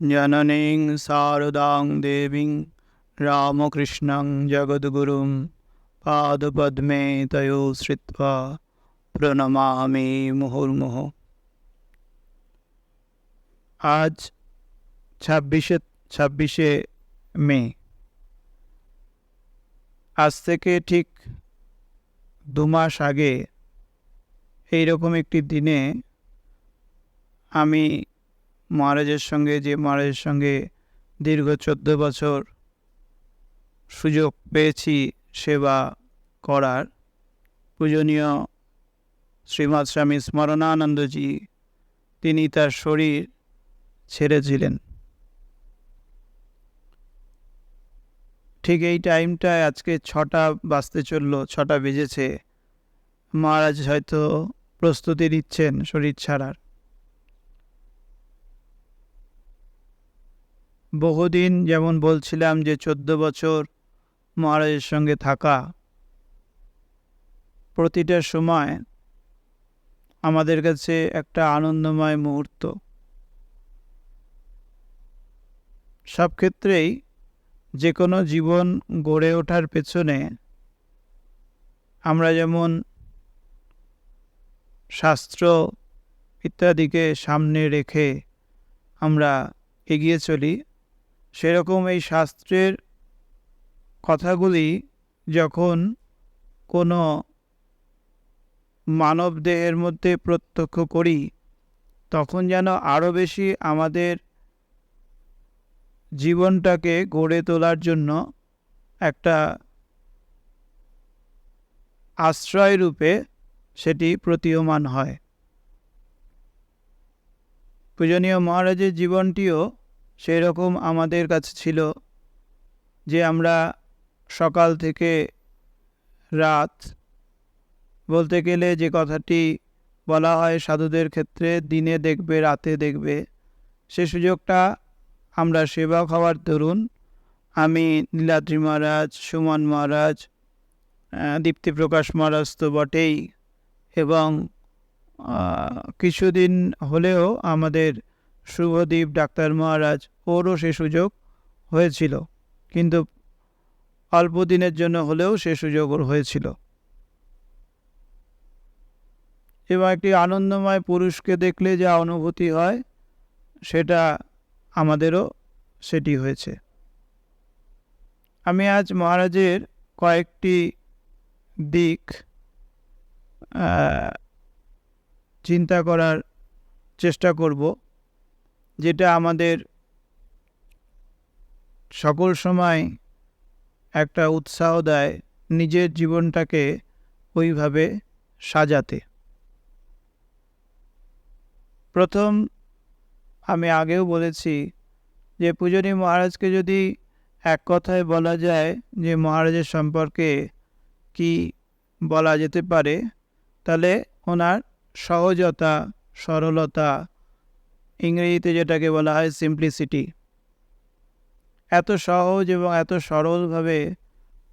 জননীং শারদাং দেবীং রামকৃষ্ণং জগদ্গুরুং পাদপদ্মে তয়ো শ্রিত্বা প্রণমামি মুহুর্মুহ আজ ছাব্বিশে ছাব্বিশে মে আজ থেকে ঠিক দু মাস আগে এইরকম একটি দিনে আমি মহারাজের সঙ্গে যে মহারাজের সঙ্গে দীর্ঘ চোদ্দ বছর সুযোগ পেয়েছি সেবা করার, পূজনীয় শ্রীমৎ স্বামী স্মরণানন্দজি, তিনি তার শরীর ছেড়েছিলেন। ঠিক এই টাইমটায় আজকে ছটা বাজতে চলল, ছটা বেজেছে। মহারাজ হয়তো প্রস্তুতি নিচ্ছেন শরীর ছাড়ার। বহুদিন যেমন বলছিলাম যে চোদ্দ বছর মহারাজের সঙ্গে থাকা প্রতিটা সময় আমাদের কাছে একটা আনন্দময় মুহূর্ত। সব ক্ষেত্রেই যে কোনো জীবন গড়ে ওঠার পেছনে আমরা যেমন শাস্ত্র ইত্যাদিকে সামনে রেখে আমরা এগিয়ে চলি সেরকম এই শাস্ত্রের কথাগুলি যখন কোনো মানব দেহের মধ্যে প্রত্যক্ষ করি, তখন যেন আরও বেশি আমাদের জীবনটাকে গড়ে তোলার জন্য একটা আশ্রয় রূপে সেটি প্রতীয়মান হয়। পূজনীয় মহারাজের জীবনটিও সেই রকম আমাদের কাছে ছিল যে আমরা সকাল থেকে রাত বলতে গেলে যে কথাটি বলা হয় সাধুদের ক্ষেত্রে, দিনে দেখবে, রাতে দেখবে, সে সুযোগটা আমরা সেবা খাওয়ার দরুন আমি নীলাদ্রি মহারাজ, সুমন মহারাজ দীপ্তিপ্রকাশ মহারাজ তো বটেই এবং কিছুদিন হলেও আমাদের শুভদীপ, ডাক্তার মহারাজ, ওরও সে সুযোগ হয়েছিল। কিন্তু অল্প দিনের জন্য হলেও সে সুযোগ হয়েছিল। এবং একটি আনন্দময় পুরুষকে দেখলে যা অনুভূতি হয়, সেটা আমাদেরও সেটি হয়েছে। আমি আজ মহারাজের কয়েকটি দিক চিন্তা করার চেষ্টা করব। যেটা আমাদের সকল সময় একটা উৎসাহ দেয় নিজের জীবনটাকে ওইভাবে সাজাতে। প্রথম আমি আগেও বলেছি যে পূজনী মহারাজকে যদি এক কথায় বলা যায় যে মহারাজের সম্পর্কে কি বলা যেতে পারে, তাহলে ওনার সহজতা, সরলতা ইংরেজিতে যেটাকে বলা হয় সিম্পলিসিটি এত সহজ এবং এত সরলভাবে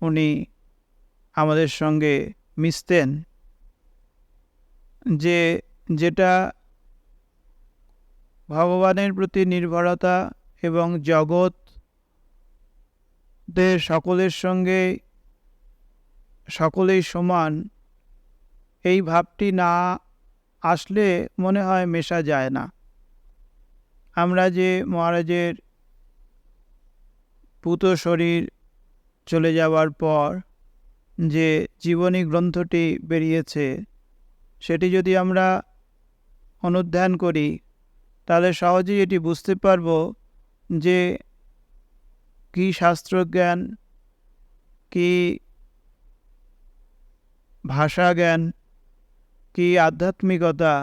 উনি আমাদের সঙ্গে মিশতেন যে যেটা ভগবানের প্রতি নির্ভরতা এবং জগৎ জগৎদের সকলের সঙ্গে সকলেই সমান, এই ভাবটি না আসলে মনে হয় মেশা যায় না। আমরা যে মহারাজের পুত শরীর চলে যাওয়ার পর যে জীবনী গ্রন্থটি বেরিয়েছে, সেটি যদি আমরা অনুধ্যান করি, তাহলে সহজেই এটি বুঝতে পারব যে কী শাস্ত্রজ্ঞান, কী ভাষা জ্ঞান কী আধ্যাত্মিকতা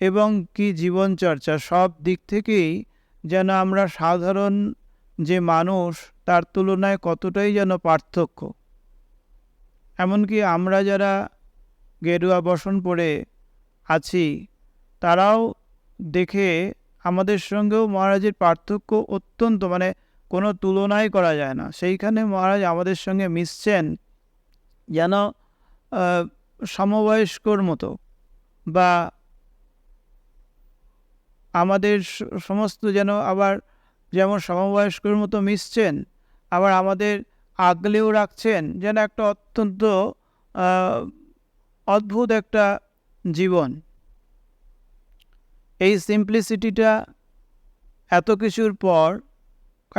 এবং কি জীবনচর্চা, সব দিক থেকেই যেন আমরা সাধারণ যে মানুষ, তার তুলনায় কতটাই যেন পার্থক্য। এমনকি আমরা যারা গেরুয়া বসন পড়ে আছি, তারাও দেখে আমাদের সঙ্গেও মহারাজের পার্থক্য অত্যন্ত মানে কোনো তুলনাই করা যায় না। সেইখানে মহারাজ আমাদের সঙ্গে মিশছেন যেন সমবয়স্কর মতো বা আমাদের সমস্ত যেন আবার যেমন সমবয়স্কর মতো মিশছেন, আবার আমাদের আগলেও রাখছেন, যেন একটা অত্যন্ত অদ্ভুত একটা জীবন। এই সিম্পলিসিটিটা এত কিছুর পর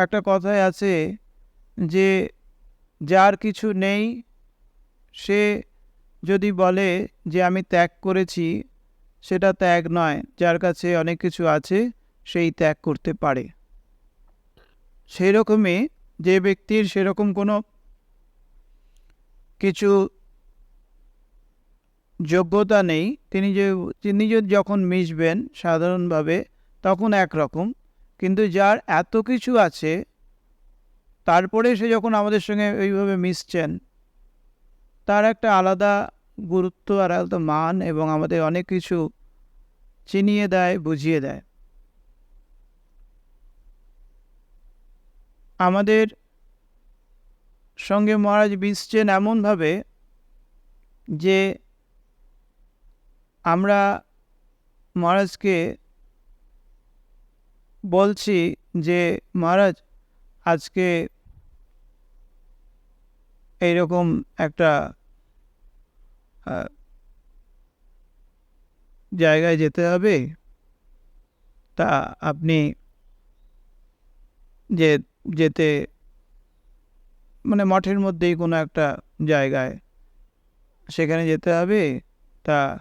একটা কথায় আছে যে, যার কিছু নেই, সে যদি বলে যে, আমি ত্যাগ করেছি সেটা ত্যাগ নয়, যার কাছে অনেক কিছু আছে, সেই ত্যাগ করতে পারে। সেই রকমই যে ব্যক্তির সেরকম কোনো কিছু যোগ্যতা নেই, তিনি যে, তিনি যখন মিশবেন সাধারণভাবে তখন একরকম, কিন্তু যার এত কিছু আছে, তারপরে সে যখন আমাদের সঙ্গে ওইভাবে মিশছেন, তার একটা আলাদা গুরুত্ব আর আলাদা মান এবং আমাদের অনেক কিছু চিনিয়ে দেয়, বুঝিয়ে দেয়। আমাদের সঙ্গে মহারাজ মিশছেন এমনভাবে যে আমরা মহারাজকে বলছি যে, মহারাজ, আজকে এইরকম একটা জায়গায় যেতে হবে, তা আপনি যে, যেতে মানে মঠের মধ্যেই কোনো একটা জায়গায় সেখানে যেতে হবে, তা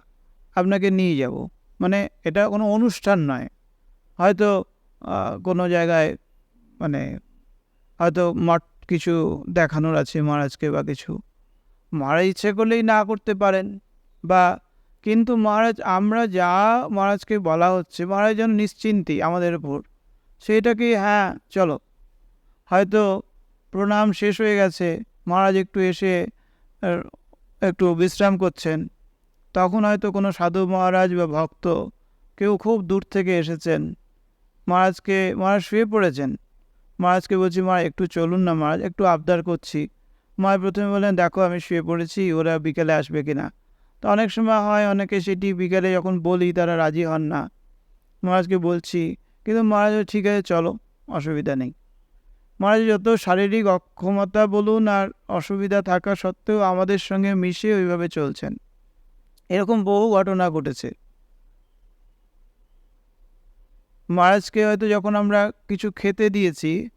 আপনাকে নিয়ে যাব। মানে এটা কোনো অনুষ্ঠান নয়। হয়তো কোনো জায়গায় মানে হয়তো মঠ কিছু দেখানোর আছে মহারাজকে বা কিছু। মহারাজ ইচ্ছে করলেই না করতে পারেন বা কিন্তু মহারাজ, আমরা যা মহারাজকে বলা হচ্ছে, মহারাজ যেন নিশ্চিন্তি আমাদের উপর। সেইটাকে হ্যাঁ চলো। হয়তো প্রণাম শেষ হয়ে গেছে, মহারাজ একটু এসে একটু বিশ্রাম করছেন। তখন হয়তো কোনো সাধু মহারাজ বা ভক্ত কেউ খুব দূর থেকে এসেছেন। মহারাজকে, মহারাজ শুয়ে পড়েছেন। মহারাজকে বলছি মহারাজ একটু চলুন না মহারাজ, একটু আবদার করছি। মহারাজ প্রথমে বললেন, দেখো, আমি শুয়ে পড়েছি, ওরা বিকেলে আসবে কিনা। তো অনেক সময় হয় অনেকে সেটি বিকেলে যখন বলি তারা রাজি হন না। মহারাজকে বলছি, কিন্তু মহারাজ ঠিক আছে, চলো, অসুবিধা নেই। মহারাজ যত শারীরিক অক্ষমতা বলুন আর অসুবিধা থাকা সত্ত্বেও আমাদের সঙ্গে মিশে ওইভাবে চলছেন। এরকম বহু ঘটনা ঘটেছে। মহারাজকে হয়তো যখন আমরা কিছু খেতে দিয়েছি,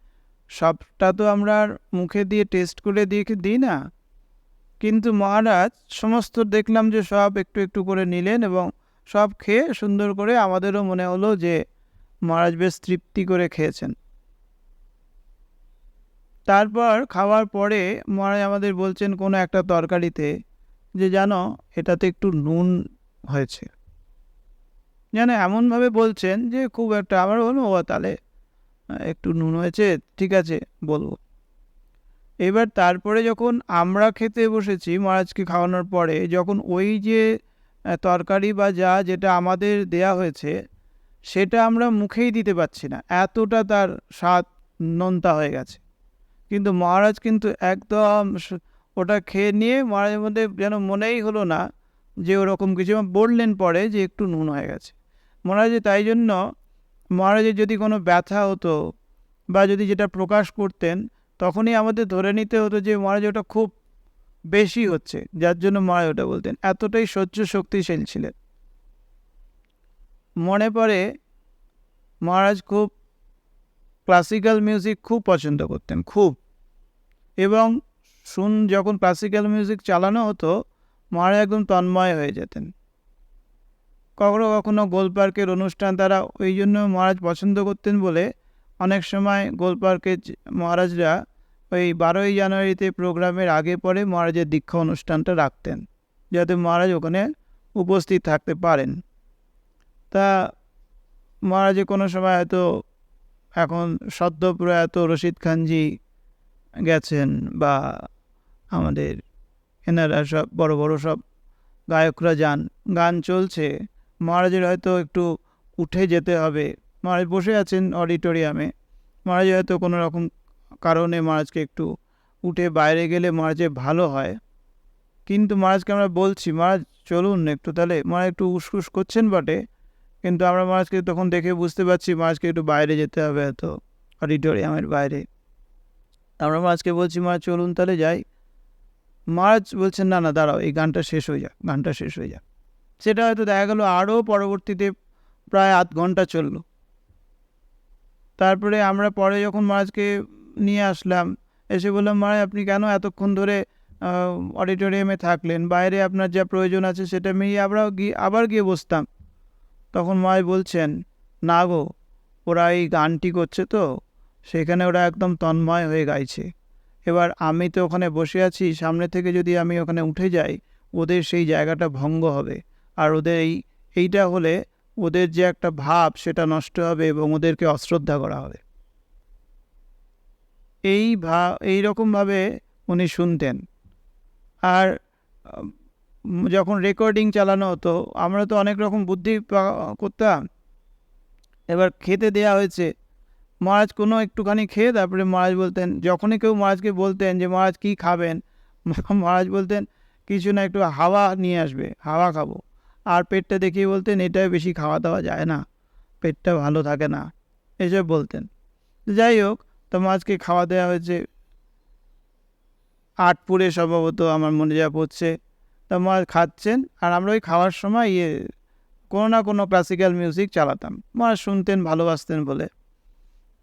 সবটা তো আমরা মুখে দিয়ে টেস্ট করে দিয়ে দিই না। কিন্তু মহারাজ, সমস্ত দেখলাম যে সব একটু একটু করে নিলেন এবং সব খেয়ে সুন্দর করে আমাদেরও মনে হলো যে মহারাজ বেশ তৃপ্তি করে খেয়েছেন। তারপর খাওয়ার পরে মহারাজ আমাদের বলছেন, কোনো একটা তরকারিতে যে জানো এটাতে একটু নুন হয়েছে। যেন এমনভাবে বলছেন যে খুব একটা আমার বলব তাহলে একটু নুন হয়েছে, ঠিক আছে, বলব। এবার তারপরে যখন আমরা খেতে বসেছি মহারাজকে খাওয়ানোর পরে, যখন ওই যে তরকারি বা যা যেটা আমাদের দেয়া হয়েছে, সেটা আমরা মুখেই দিতে পারছি না। এতটা তার স্বাদ নোনতা হয়ে গেছে। কিন্তু মহারাজ কিন্তু একদম ওটা খেয়ে নিয়ে মহারাজের মধ্যে যেন মনেই হলো না যে ওরকম কিছু বললেন পরে যে একটু নুন হয়ে গেছে। মহারাজের তাই জন্য মহারাজের যদি কোনো ব্যথা হতো বা যদি যেটা প্রকাশ করতেন তখনই আমাদের ধরে নিতে হতো যে মহারাজ ওটা খুব বেশি হচ্ছে, যার জন্য মহারাজ ওটা বলতেন। এতটাই সহ্য শক্তিশীল ছিলেন। মনে পড়ে মহারাজ খুব ক্লাসিক্যাল মিউজিক খুব পছন্দ করতেন, খুব। এবং শুন, যখন ক্লাসিক্যাল মিউজিক চালানো হতো, মহারাজ একদম তন্ময় হয়ে যেতেন। কখনো কখনো গোলপার্কের অনুষ্ঠান তারা ওই জন্য মহারাজ পছন্দ করতেন বলে অনেক সময় গোলপার্কের যে- মহারাজরা ওই বারোই জানুয়ারিতে প্রোগ্রামের আগে পরে মহারাজের দীক্ষা অনুষ্ঠানটা রাখতেন, যাতে মহারাজ ওখানে উপস্থিত থাকতে পারেন। তা মহারাজে কোনো সময় হয়তো এখন সদ্য প্রয়াত রশিদ খানজি গেছেন বা আমাদের এনারা সব বড় বড় সব গায়করা যান, গান চলছে, মহারাজের হয়তো একটু উঠে যেতে হবে। মহারাজ বসে আছেন অডিটোরিয়ামে মহারাজ হয়তো কোনো রকম কারণে মহারাজকে একটু উঠে বাইরে গেলে মহারাজের ভালো হয়। কিন্তু মহারাজকে আমরা বলছি, মহারাজ চলুন একটু তাহলে। মহারাজ একটু উসকুস করছেন বটে, কিন্তু আমরা মহারাজকে তখন দেখে বুঝতে পারছি মহারাজকে একটু বাইরে যেতে হবে এত অডিটোরিয়ামের বাইরে। আমরা মহারাজকে বলছি, মহারাজ চলুন তাহলে যাই। মহারাজ বলছেন, না না, দাঁড়াও, এই গানটা শেষ হয়ে যাক, গানটা শেষ হয়ে যাক। সেটা হয়তো দেখা গেল আরও পরবর্তীতে প্রায় আধ ঘণ্টা চলল। তারপরে আমরা পরে যখন মহারাজকে নিয়ে আসলাম, এসে বললাম, মহারাজ, আপনি কেন এতক্ষণ ধরে অডিটোরিয়ামে থাকলেন? বাইরে আপনার যা প্রয়োজন আছে সেটা মিলিয়ে আমরাও গিয়ে, আবার গিয়ে বসতাম। তখন মহারাজ বলছেন, না গো, ওরা এই গানটি করছে তো, সেখানে ওরা একদম তন্ময় হয়ে গাইছে। এবার আমি তো ওখানে বসে আছি, সামনে থেকে যদি আমি ওখানে উঠে যাই, ওদের সেই জায়গাটা ভঙ্গ হবে। আর ওদের এই, এইটা হলে ওদের যে একটা ভাব সেটা নষ্ট হবে এবং ওদেরকে অশ্রদ্ধা করা হবে। এই ভা এইরকমভাবে উনি শুনতেন। আর যখন রেকর্ডিং চালানো হতো, আমরা তো অনেক রকম বুদ্ধি করতাম। এবার খেতে দেয়া হয়েছে। মহারাজ কোনো একটুখানি খেয়ে তারপরে মহারাজ বলতেন, যখনই কেউ মহারাজকে বলতেন যে, মহারাজ, কী খাবেন? মহারাজ বলতেন, কিছু না, একটু হাওয়া নিয়ে আসবে, হাওয়া খাব। আর পেটটা দেখিয়ে বলতেন এটাই বেশি খাওয়া দাওয়া যায় না। পেটটা ভালো থাকে না। এসব বলতেন। যাই হোক, তো মাছকে খাওয়া দেওয়া হয়েছে। আটপুরে সম্ভবত আমার মনে যা পড়ছে। তা মাছ খাচ্ছেন আর আমরা ওই খাওয়ার সময় ইয়ে কোনো না কোনো ক্লাসিক্যাল মিউজিক চালাতাম। মহারাজ শুনতেন, ভালোবাসতেন বলে।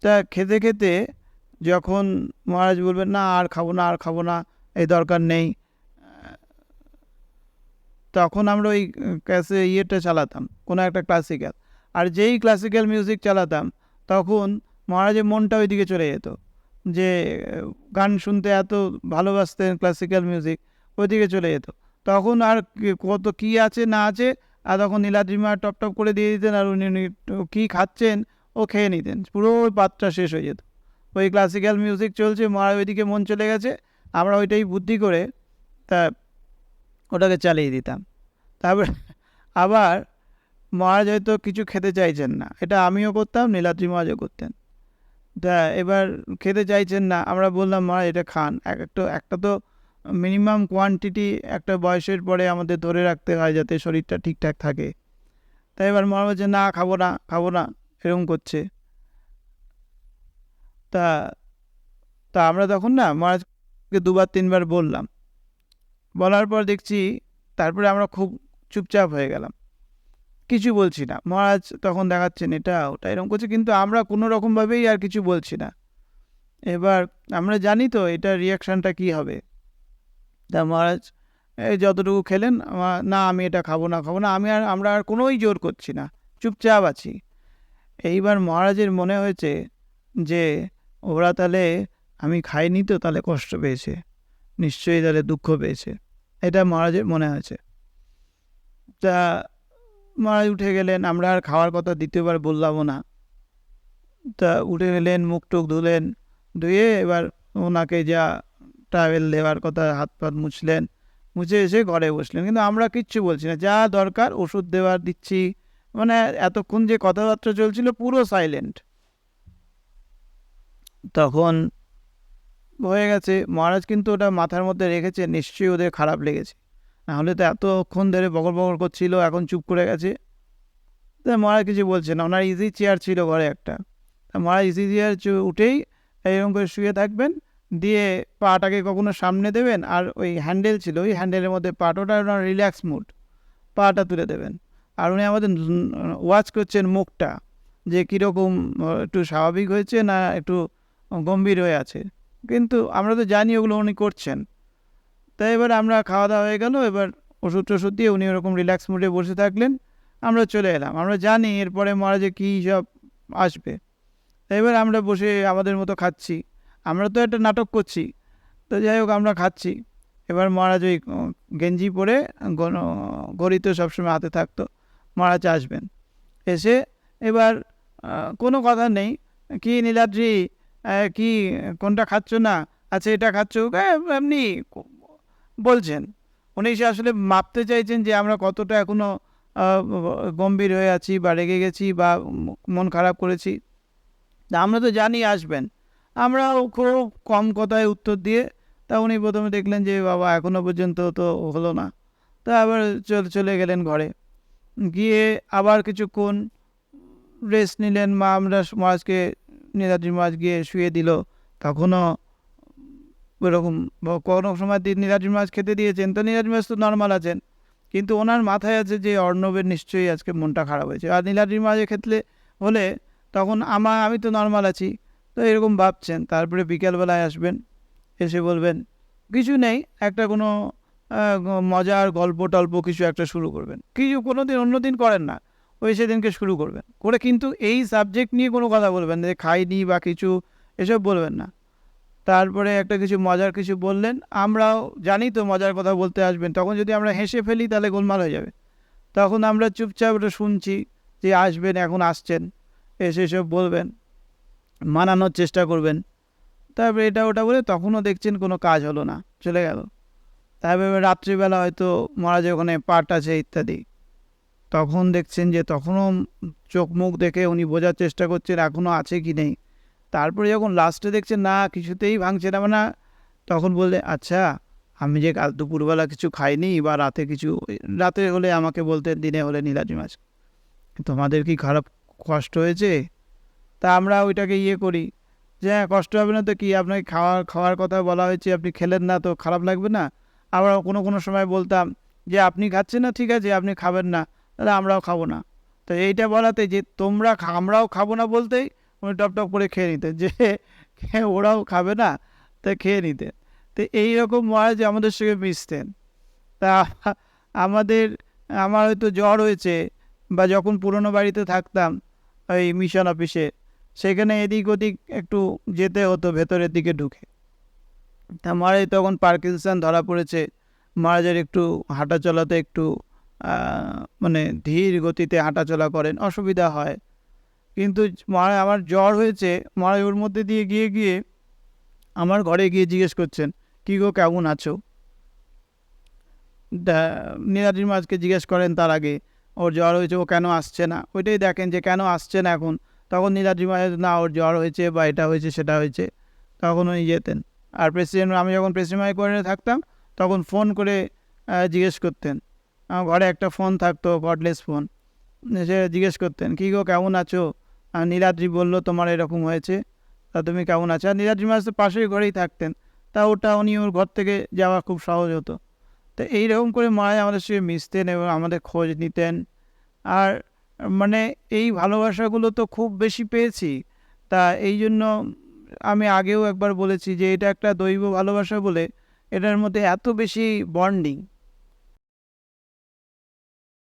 তা খেতে খেতে যখন মহারাজ বলবেন, না, আর খাব না, আর খাব না, এই দরকার নেই। তখন আমরা ওই ক্যাসে ইয়েটা চালাতাম, কোনো একটা ক্লাসিক্যাল আর যেই ক্লাসিক্যাল মিউজিক চালাতাম, তখন মহারাজের মনটা ওইদিকে চলে যেত, যে গান শুনতে এত ভালোবাসতেন ক্লাসিক্যাল মিউজিক ওইদিকে চলে যেত। তখন আর কত কী আছে, না আছে, আর তখন নীলাদ্রিমা টপ টপ করে দিয়ে দিতেন, আর উনি কী খাচ্ছেন, ও খেয়ে নিতেন, পুরো ওই পাতটা শেষ হয়ে যেত। ওই ক্লাসিক্যাল মিউজিক চলছে, মহারাজ ওইদিকে মন চলে গেছে, আমরা ওইটাই বুদ্ধি করে, তা ওটাকে চালিয়ে দিতাম। তারপর আবার মহারাজ হয়তো কিছু খেতে চাইছেন না। এটা আমিও করতাম, নীলাদ্রি মহারাজও করতেন। তা এবার খেতে চাইছেন না, আমরা বললাম, মহারাজ, এটা খান। এক একটা একটা তো মিনিমাম কোয়ান্টিটি একটা বয়সের পরে আমাদের ধরে রাখতে হয় যাতে শরীরটা ঠিকঠাক থাকে। তাই এবার মহারাজ বলছে, না, খাব না খাব না। এরকম করছে। তা তা আমরা তখন না মহারাজকে দুবার, তিনবার বললাম। বলার পর দেখছি তারপরে আমরা খুব চুপচাপ হয়ে গেলাম। কিছু বলছি না। মহারাজ তখন দেখাচ্ছেন, এটা ওটা এরকম করছে। কিন্তু আমরা কোনো রকমভাবেই আর কিছু বলছি না। এবার আমরা জানি তো এটা রিয়াকশানটা কী হবে। তা মহারাজ, এই যতটুকু খেলেন, আমা- না, আমি এটা খাব না খাব না। আমি আর, আমরা আর কোনোই জোর করছি না। চুপচাপ আছি। এইবার মহারাজের মনে হয়েছে যে, ওরা তাহলে, আমি খাইনি তো, তাহলে কষ্ট পেয়েছে। নিশ্চয়ই তাহলে দুঃখ পেয়েছে। এটা মহারাজের মনে হয়েছে তা মহারাজ উঠে গেলেন, আমরা আর খাওয়ার কথা দ্বিতীয়বার বললামও না। তা উঠে গেলেন, মুখ টুক ধুলেন, ধুয়ে এবার ওনাকে যা ট্রাভেল দেওয়ার কথা হাত পাত মুছলেন, মুছে এসে ঘরে বসলেন। কিন্তু আমরা কিচ্ছু বলছি না, যা দরকার ওষুধ দেওয়ার দিচ্ছি। মানে এতক্ষণ যে কথাবার্তা চলছিল পুরো সাইলেন্ট তখন হয়ে গেছে। মহারাজ কিন্তু ওটা মাথার মধ্যে রেখেছে, নিশ্চয়ই ওদের খারাপ লেগেছে। নাহলে তো এতক্ষণ ধরে বগর বগর করছিল, এখন চুপ করে গেছে। তা মহারাজ কিছু বলছে না, ওনার ইজি চেয়ার ছিল ঘরে একটা। তা মহারাজ ইজি চেয়ার উঠেই এরকম করে শুয়ে থাকবেন, দিয়ে পাটাকে কখনো সামনে দেবেন, আর ওই হ্যান্ডেল ছিল, ওই হ্যান্ডেলের মধ্যে পাট, ওটা ওনার রিল্যাক্স মুড পাটা তুলে দেবেন। আর উনি আমাদের ওয়াচ করছেন মুখটা, যে কীরকম, একটু স্বাভাবিক হয়েছে না একটু গম্ভীর হয়ে আছে। কিন্তু আমরা তো জানি ওগুলো উনি করছেন। তাই এবার আমরা খাওয়া দাওয়া হয়ে গেল, এবার ওষুধ টষুধ দিয়ে উনি ওরকম রিল্যাক্স মুডে বসে থাকলেন, আমরা চলে এলাম। আমরা জানি এরপরে মহারাজে কী সব আসবে। তাই এবার আমরা বসে আমাদের মতো খাচ্ছি। আমরা তো একটা নাটক করছি। তো যাই হোক, আমরা খাচ্ছি। এবার মহারাজ ওই গেঞ্জি পরে ঘড়ি তো সবসময় হাতে থাকতো, মহারাজ আসবেন। এসে এবার কোনো কথা নেই। কি নীলাদ্রি? কি, কোনটা খাচ্ছ না? আচ্ছা এটা খাচ্ছ? এমনি বলছেন। উনি সে আসলে মাপতে চাইছেন যে আমরা কতটা এখনও গম্ভীর হয়ে আছি বা রেগে গেছি বা মন খারাপ করেছি। আমরা তো জানি আসবেন। আমরাও খুব কম কথায় উত্তর দিয়ে, তা উনি প্রথমে দেখলেন যে বাবা এখনও পর্যন্ত তো হলো না। তা আবার চলে চলে গেলেন ঘরে। গিয়ে আবার কিছুক্ষণ রেস্ট নিলেন। মা আমরা মহারাজকে নীলাদ্রি মহারাজ গিয়ে শুয়ে দিল, তখনও ওরকম কোনো সময় নীলাদ্রি মহারাজ খেতে দিয়েছেন, তো নীলাদ্রি মহারাজ তো নর্মাল আছেন। কিন্তু ওনার মাথায় আছে যে অর্ণবের নিশ্চয়ই আজকে মনটা খারাপ হয়েছে। আর নীলাদ্রি মহারাজের ক্ষেত্রে হলে তখন আমার আমি তো নর্মাল আছি, তো এরকম ভাবছেন। তারপরে বিকেলবেলায় আসবেন, এসে বলবেন, কিছু নেই, একটা কোনো মজার গল্প টল্প কিছু একটা শুরু করবেন। কিছু কোনো দিন অন্য দিন করেন না। ওই সেদিনকে শুরু করবেন। করে কিন্তু এই সাবজেক্ট নিয়ে কোনো কথা বলবেন যে খাইনি বা কিছু, এসব বলবেন না। তারপরে একটা কিছু মজার কিছু বললেন, আমরাও জানি তো মজার কথা বলতে আসবেন, তখন যদি আমরা হেসে ফেলি তাহলে গোলমাল হয়ে যাবে। তখন আমরা চুপচাপ ওটা শুনছি যে আসবেন, এখন আসছেন, এসে সব বলবেন, মানানোর চেষ্টা করবেন। তারপরে এটা ওটা বলে তখনও দেখছেন কোনো কাজ হলো না, চলে গেল। তারপরে রাত্রিবেলা হয়তো মহারাজের ওখানে পাট আছে ইত্যাদি। তখন দেখছেন যে তখনও চোখ মুখ দেখে উনি বোঝার চেষ্টা করছেন এখনও আছে কি নেই। তারপরে যখন লাস্টে দেখছেন, না, কিছুতেই ভাঙছে না। না তখন বললে আচ্ছা আমি যে কাল দুপুরবেলা কিছু খাইনি বা রাতে কিছু, রাতে হলে আমাকে বলতেন, দিনে হলে নীলাদ্রি মাছ। তোমাদের কি খারাপ কষ্ট হয়েছে? তা আমরা ওইটাকে ইয়ে করি। যে হ্যাঁ কষ্ট হবে না তো কি? আপনাকে খাওয়ার খাওয়ার কথা বলা হয়েছে, আপনি খেলেন না তো খারাপ লাগবে না? আবার কোনো কোনো সময় বলতাম, যে আপনি খাচ্ছেন না, ঠিক আছে, আপনি খাবেন না। তাহলে আমরাও খাব না। তো এইটা বলাতে যে তোমরা আমরাও খাব না বলতেই উনি টপ টপ করে খেয়ে নিতেন যে ওরাও খাবে না, তা খেয়ে নিতে তো এইরকম মহারাজ আমাদের সঙ্গে মিশতেন। তা আমাদের, আমার হয়তো জ্বর হয়েছে বা যখন পুরনো বাড়িতে থাকতাম ওই মিশন অফিসে, সেখানে এদিক ওদিক একটু যেতে হতো, ভেতরের দিকে ঢুকে। তা মহারাজ তখন পার্কিনসন ধরা পড়েছে, মহারাজের একটু হাঁটা চলাতে একটু মানে ধীর গতিতে হাঁটাচলা করেন, অসুবিধা হয়। কিন্তু মহারাজ আমার জ্বর হয়েছে মহারাজ ওর মধ্যে দিয়ে গিয়ে গিয়ে আমার ঘরে গিয়ে জিজ্ঞেস করছেন, কী গো, কেমন আছো? নীলাদ্রি মাঝকে জিজ্ঞেস করেন তার আগে, ওর জ্বর হয়েছে, ও কেন আসছে না? ওইটাই দেখেন যে, কেন আসছে না এখন? তখন নীলাদ্রি মাঝ না, ওর জ্বর হয়েছে বা এটা হয়েছে, সেটা হয়েছে। তখন উনি যেতেন। আর প্রেসিডেন্ট, আমি যখন প্রেসিডেন্ট করে থাকতাম, তখন ফোন করে জিজ্ঞেস করতেন। আমার ঘরে একটা ফোন থাকতো কর্ডলেস ফোন। সে জিজ্ঞেস করতেন, কী গো, কেমন আছো? আর নীলাদ্রি বলল, তোমার এরকম হয়েছে। তা তুমি কেমন আছো? আর নীলাদ্রি মাস তো পাশের ঘরেই থাকতেন। তা ওটা উনি ওর ঘর থেকে যাওয়া খুব সহজ হতো। তো এইরকম করে মায় আমাদের সঙ্গে মিশতেন এবং আমাদের খোঁজ নিতেন। আর মানে এই ভালোবাসাগুলো তো খুব বেশি পেয়েছি। তা এই জন্য আমি আগেও একবার বলেছি যে এটা একটা দৈব ভালোবাসা বলে এটার মধ্যে এত বেশি বন্ডিং